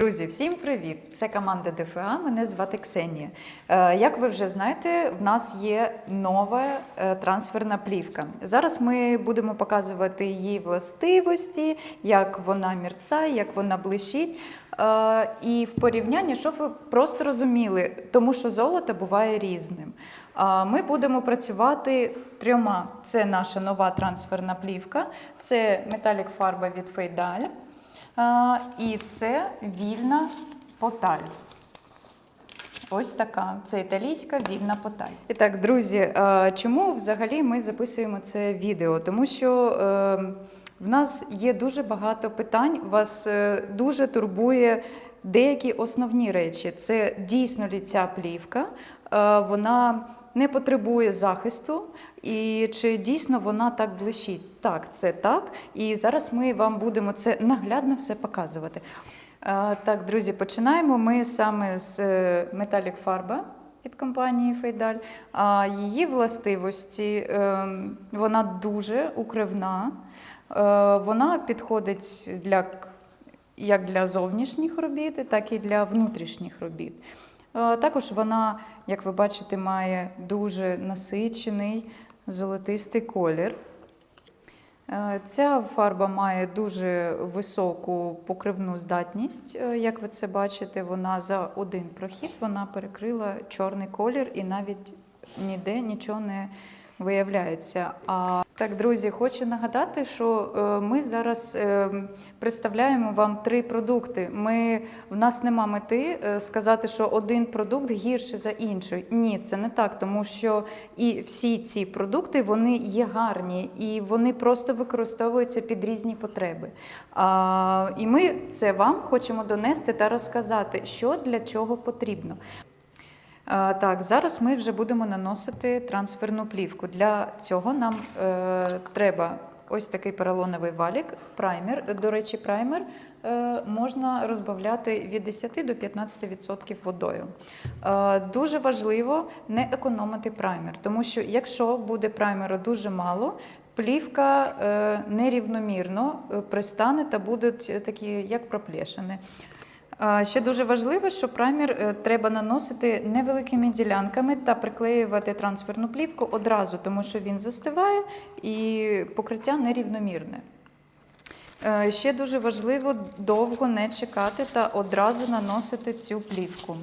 Друзі, всім привіт! Це команда ДФА. Мене звати Ксенія. Е, Як ви вже знаєте, в нас є нова е, трансферна плівка. Зараз ми будемо показувати її властивості, як вона мерцає, як вона блищить. Е, І в порівнянні, щоб ви просто розуміли, тому що золото буває різним. Ми будемо працювати трьома. Це наша нова трансферна плівка, це металік фарба від Фейдаль. І це вільна поталь. Ось така. Це італійська вільна поталь. І так, друзі, чому взагалі ми записуємо це відео? Тому що е, в нас є дуже багато питань, вас е, дуже турбує деякі основні речі. Це дійсно лі ця плівка, вона не потребує захисту, і чи дійсно вона так блищить? Так, це так. І зараз ми вам будемо це наглядно все показувати. Так, друзі, починаємо. Ми саме з металік фарба від компанії Фейдаль. А її властивості е, вона дуже укривна. Е, Вона підходить для як для зовнішніх робіт, так і для внутрішніх робіт. Е, Також вона, як ви бачите, має дуже насичений золотистий колір. Е, Ця фарба має дуже високу покривну здатність. Е, Як ви це бачите, вона за один прохід вона перекрила чорний колір і навіть ніде нічого не виявляється. А так, друзі, хочу нагадати, що е, ми зараз е, представляємо вам три продукти. Ми в нас нема мети е, сказати, що один продукт гірше за інший. Ні, це не так, тому що і всі ці продукти вони є гарні і вони просто використовуються під різні потреби. А, і ми це вам хочемо донести та розказати, що для чого потрібно. Так, зараз ми вже будемо наносити трансферну плівку. Для цього нам е, треба ось такий поролоновий валік, праймер. До речі, праймер е, можна розбавляти від 10 до 15% водою. Е, дуже важливо не економити праймер, тому що якщо буде праймеру дуже мало, плівка е, нерівномірно е, пристане та будуть такі, як проплешини. Ще дуже важливо, що праймер е, треба наносити невеликими ділянками та приклеювати трансферну плівку одразу, тому що він застиває і покриття нерівномірне. Е, Ще дуже важливо довго не чекати та одразу наносити цю плівку.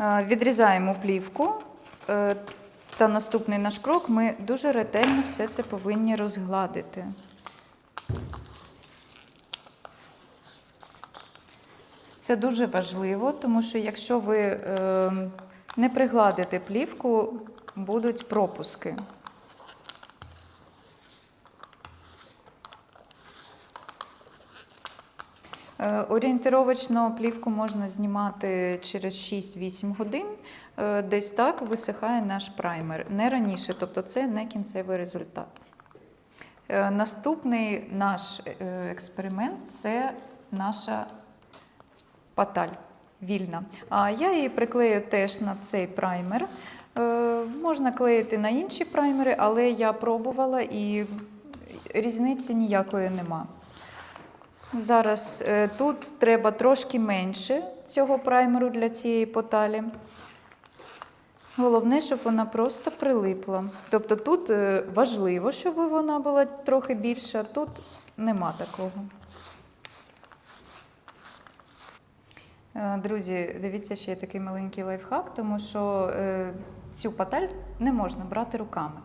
Е, Відрізаємо плівку. Е, Та наступний наш крок ми дуже ретельно все це повинні розгладити. Це дуже важливо, тому що якщо ви е, не пригладите плівку, будуть пропуски. Орієнтировочно плівку можна знімати через 6-8 годин. Е, Десь так висихає наш праймер. Не раніше, тобто це не кінцевий результат. Е, Наступний наш е, експеримент це наша паталь вільна. А я її приклею теж на цей праймер. Е, Можна клеїти на інші праймери, але я пробувала і різниці ніякої нема. Зараз е, тут треба трошки менше цього праймеру для цієї поталі. Головне, щоб вона просто прилипла. Тобто тут е, важливо, щоб вона була трохи більша, тут нема такого. Е, Друзі, дивіться ще є такий маленький лайфхак, тому що цю паталь не можна брати руками,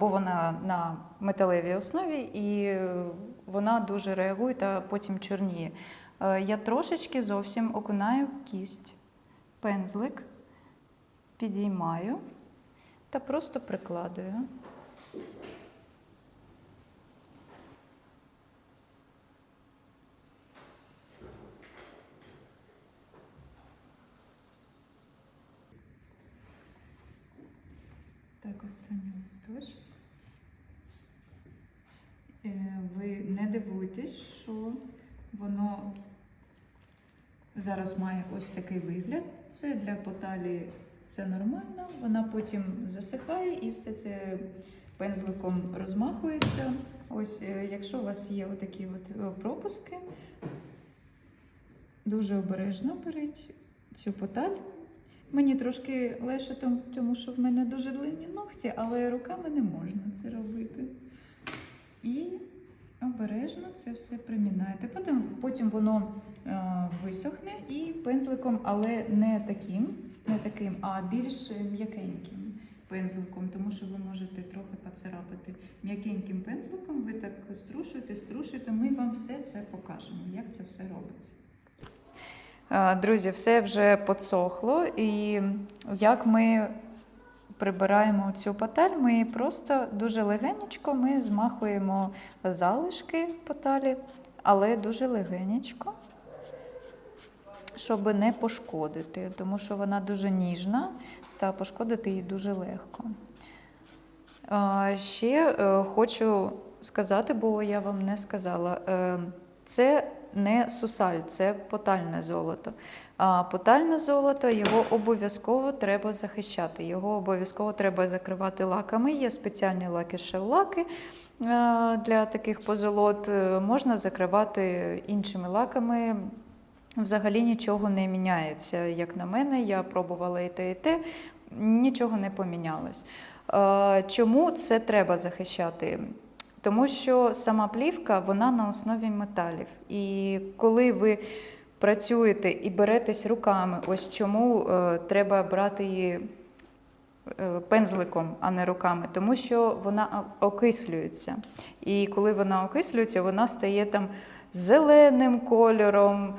бо вона на металевій основі і вона дуже реагує та потім чорніє. Е, Я трошечки зовсім окунаю кість, пензлик, підіймаю та просто прикладую. Так, останній листочок. Е, Ви не дивуйтесь, що воно зараз має ось такий вигляд. Це для поталі це нормально. Вона потім засихає і все це пензликом розмахується. Ось, е, якщо у вас є отакі от е, пропуски, дуже обережно беріть цю поталь. Мені трошки легше, тому що в мене дуже длинні ногті, але руками не можна це робити. І обережно це все примінаєте. Потім, потім воно е, висохне і пензликом, але не таким, не таким, а більш м'якеньким пензликом, тому що ви можете трохи поцарапати. М'якеньким пензликом ви так струшуєте, струшуєте. Ми вам все це покажемо, як це все робиться. Е, Друзі, все вже подсохло, і як ми прибираємо цю паталь, ми просто дуже легенечко ми змахуємо залишки паталі, але дуже легенечко, щоб не пошкодити, тому що вона дуже ніжна та пошкодити її дуже легко. Ще е, хочу сказати, бо я вам не сказала. е, Це не сусаль, це потальне золото. А потальне золото його обов'язково треба захищати. Його обов'язково треба закривати лаками. Є спеціальні лаки шеллаки е, для таких позолот. Е, Можна закривати іншими лаками. Взагалі нічого не міняється. Як на мене, я пробувала і те, і те, нічого не помінялось. Е, Чому це треба захищати? Тому що сама плівка вона на основі металів. І коли ви працюєте і беретесь руками, ось чому е, треба брати її е, пензликом, а не руками, тому що вона окислюється. І коли вона окислюється, вона стає там зеленим кольором.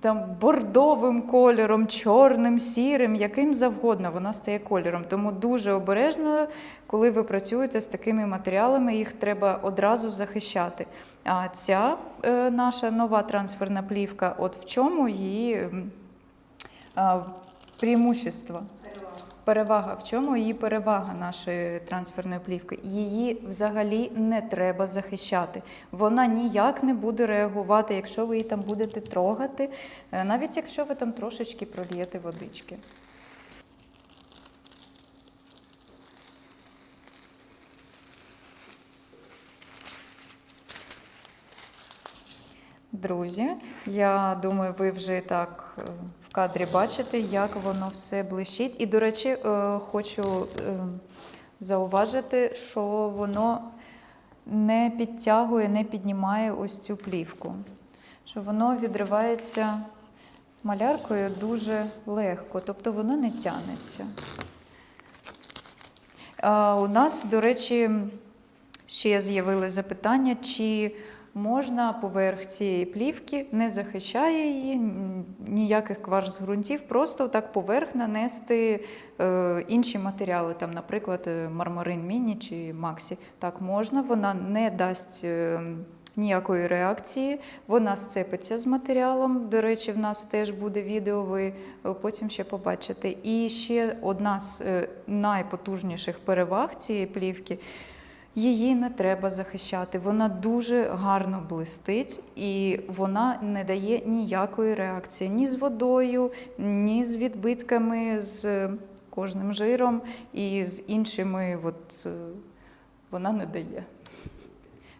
Там бордовим кольором, чорним, сірим, яким завгодно вона стає кольором. Тому дуже обережно, коли ви працюєте з такими матеріалами, їх треба одразу захищати. А ця е, наша нова трансферна плівка, от в чому її е, е, преимущество? Перевага. В чому її перевага нашої трансферної плівки? Її взагалі не треба захищати. Вона ніяк не буде реагувати, якщо ви її там будете трогати, е, навіть якщо ви там трошечки пролієте водички. Друзі, я думаю, ви вже так е, кадрі бачите, як воно все блищить. І, до речі, е, хочу е, зауважити, що воно не підтягує, не піднімає ось цю плівку. Що воно відривається маляркою дуже легко, тобто воно не тягнеться. А, У нас, до речі, ще з'явилось запитання, чи можна поверх цієї плівки, не захищає її, ніяких кварц ґрунтів, просто так поверх нанести е, інші матеріали, там, наприклад, е, мармарин міні чи Максі. Так можна, вона не дасть. е, Ніякої реакції, вона сцепиться з матеріалом. До речі, в нас теж буде відео, ви е, потім ще побачите. І ще одна з е, найпотужніших переваг цієї плівки Її не треба захищати. Вона дуже гарно блистить і вона не дає ніякої реакції ні з водою, ні з відбитками, з кожним жиром і з іншими. От, е, вона не дає.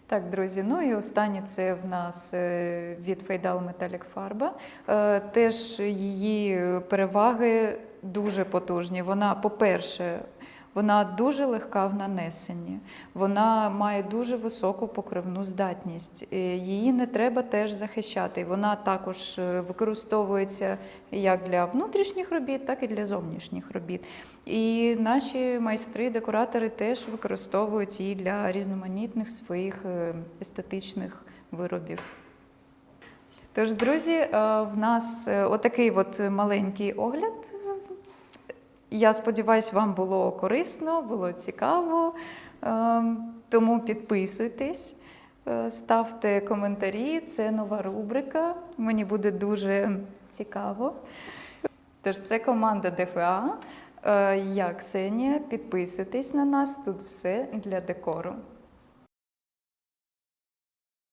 Так, друзі, ну і останнє це в нас е, від Фейдал Metallic фарба. Е, Теж її переваги дуже потужні. Вона, по-перше, вона дуже легка в нанесенні, вона має дуже високу покривну здатність. Е, Її не треба теж захищати. Вона також е, використовується як для внутрішніх робіт, так і для зовнішніх робіт. І наші майстри, декоратори теж використовують її для різноманітних своїх е, естетичних виробів. Тож, друзі, в нас отакий от маленький огляд. Я сподіваюся, вам було корисно, було цікаво. Ем, Тому підписуйтесь, е, ставте коментарі. Це нова рубрика. Мені буде дуже цікаво. Тож це команда ДФА. Е, Я Ксенія. Підписуйтесь на нас. Тут все для декору.